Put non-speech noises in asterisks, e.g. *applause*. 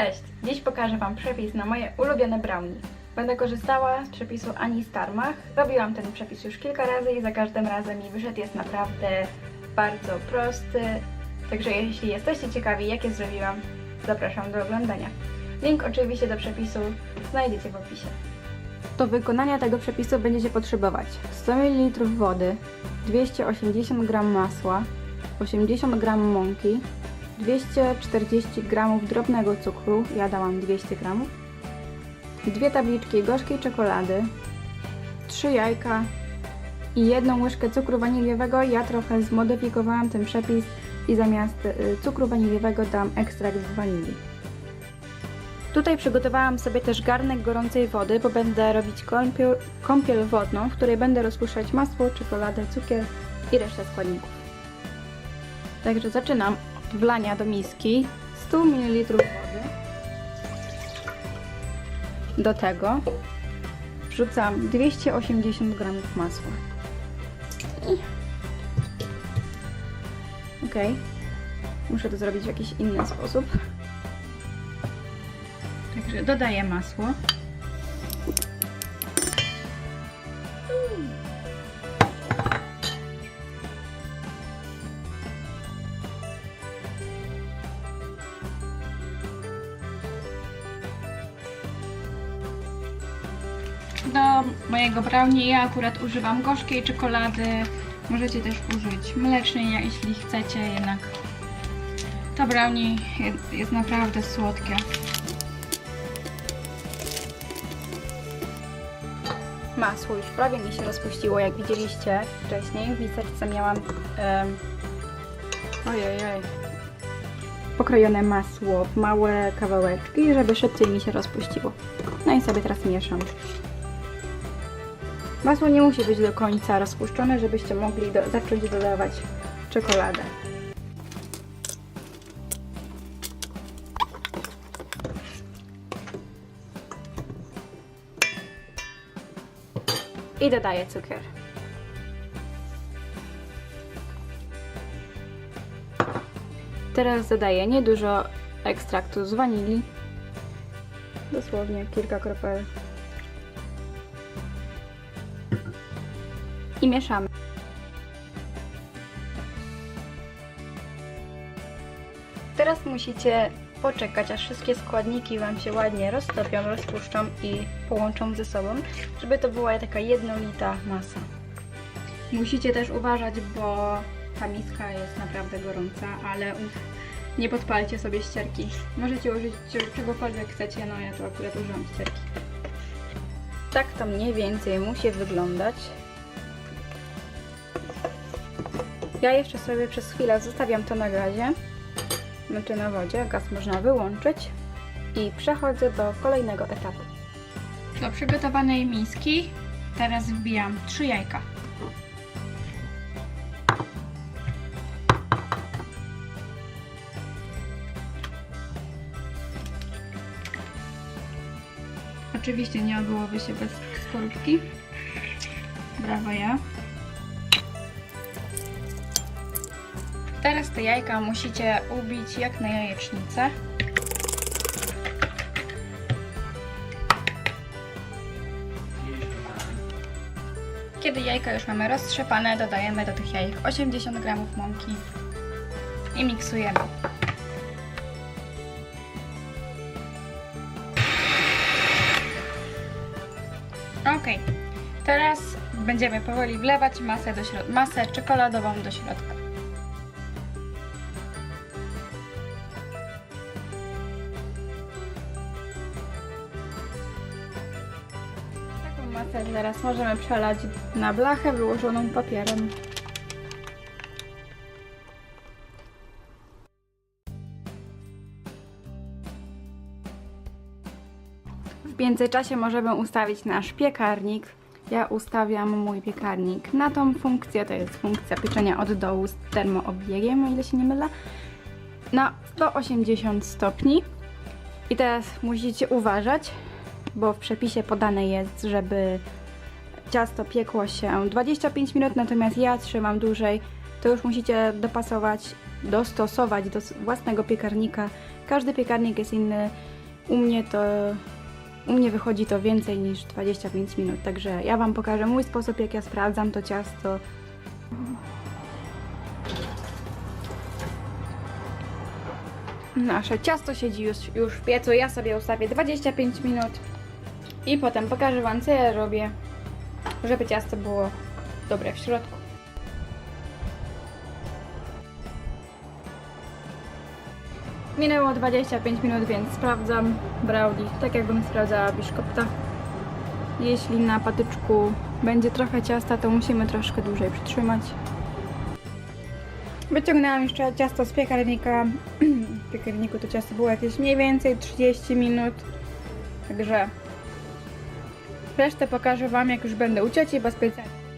Cześć! Dziś pokażę Wam przepis na moje ulubione brownie. Będę korzystała z przepisu Ani Starmach. Robiłam ten przepis już kilka razy i za każdym razem mi wyszedł jest naprawdę bardzo prosty. Także jeśli jesteście ciekawi jakie zrobiłam, zapraszam do oglądania. Link oczywiście do przepisu znajdziecie w opisie. Do wykonania tego przepisu będziecie potrzebować 100 ml wody, 280 g masła, 80 g mąki, 240 g drobnego cukru, ja dałam 200 g, dwie tabliczki gorzkiej czekolady, 3 jajka i jedną łyżkę cukru waniliowego. Ja trochę zmodyfikowałam ten przepis i zamiast y, cukru waniliowego dam ekstrakt z wanilii. Tutaj przygotowałam sobie też garnek gorącej wody, bo będę robić kąpiel, kąpiel wodną, w której będę rozpuszczać masło, czekoladę, cukier i resztę składników. Także zaczynam wlania do miski 100 ml wody. Do tego wrzucam 280 g masła. Ok, muszę to zrobić w jakiś inny sposób. Także dodaję masło. Do mojego brownie ja akurat używam gorzkiej czekolady. Możecie też użyć mlecznej, jeśli chcecie, jednak to brownie jest, jest naprawdę słodkie. Masło już prawie mi się rozpuściło, jak widzieliście wcześniej. W miseczce miałam um, ojej, pokrojone masło w małe kawałeczki, żeby szybciej mi się rozpuściło. No i sobie teraz mieszam. Masło nie musi być do końca rozpuszczone, żebyście mogli do, zacząć dodawać czekoladę. I dodaję cukier. Teraz dodaję niedużo ekstraktu z wanilii. Dosłownie kilka kropel. I mieszamy. Teraz musicie poczekać, aż wszystkie składniki Wam się ładnie roztopią, rozpuszczą i połączą ze sobą, żeby to była taka jednolita masa. Musicie też uważać, bo ta miska jest naprawdę gorąca, ale nie podpalcie sobie ścierki. Możecie użyć czegokolwiek chcecie, no ja to akurat użyłam ścierki. Tak to mniej więcej musi wyglądać. Ja jeszcze sobie przez chwilę zostawiam to na gazie, znaczy na wodzie, gaz można wyłączyć i przechodzę do kolejnego etapu. Do przygotowanej miski teraz wbijam 3 jajka. Oczywiście nie obyłoby się bez skorupki. Brawo ja. Teraz te jajka musicie ubić jak na jajecznicę. Kiedy jajka już mamy roztrzepane, dodajemy do tych jajek 80 g mąki i miksujemy. Ok, teraz będziemy powoli wlewać masę, do masę czekoladową do środka. Masę teraz możemy przelać na blachę wyłożoną papierem. W międzyczasie możemy ustawić nasz piekarnik. Ja ustawiam mój piekarnik na tą funkcję, to jest funkcja pieczenia od dołu z termoobiegiem, o ile się nie mylę, na 180 stopni. I teraz musicie uważać, bo w przepisie podane jest, żeby ciasto piekło się 25 minut, natomiast ja trzymam dłużej to już musicie dopasować, dostosować do własnego piekarnika. Każdy piekarnik jest inny. U mnie to u mnie wychodzi to więcej niż 25 minut, także ja Wam pokażę mój sposób, jak ja sprawdzam to ciasto. Nasze ciasto siedzi już, już w piecu, ja sobie ustawię 25 minut i potem pokażę Wam, co ja robię, żeby ciasto było dobre w środku. Minęło 25 minut, więc sprawdzam brownie, tak jakbym sprawdzała biszkopta. Jeśli na patyczku będzie trochę ciasta, to musimy troszkę dłużej przytrzymać. Wyciągnęłam jeszcze ciasto z piekarnika. *clears throat* W piekarniku to ciasto było jakieś mniej więcej 30 minut. Także resztę pokażę Wam, jak już będę u cioci, bo specjalnie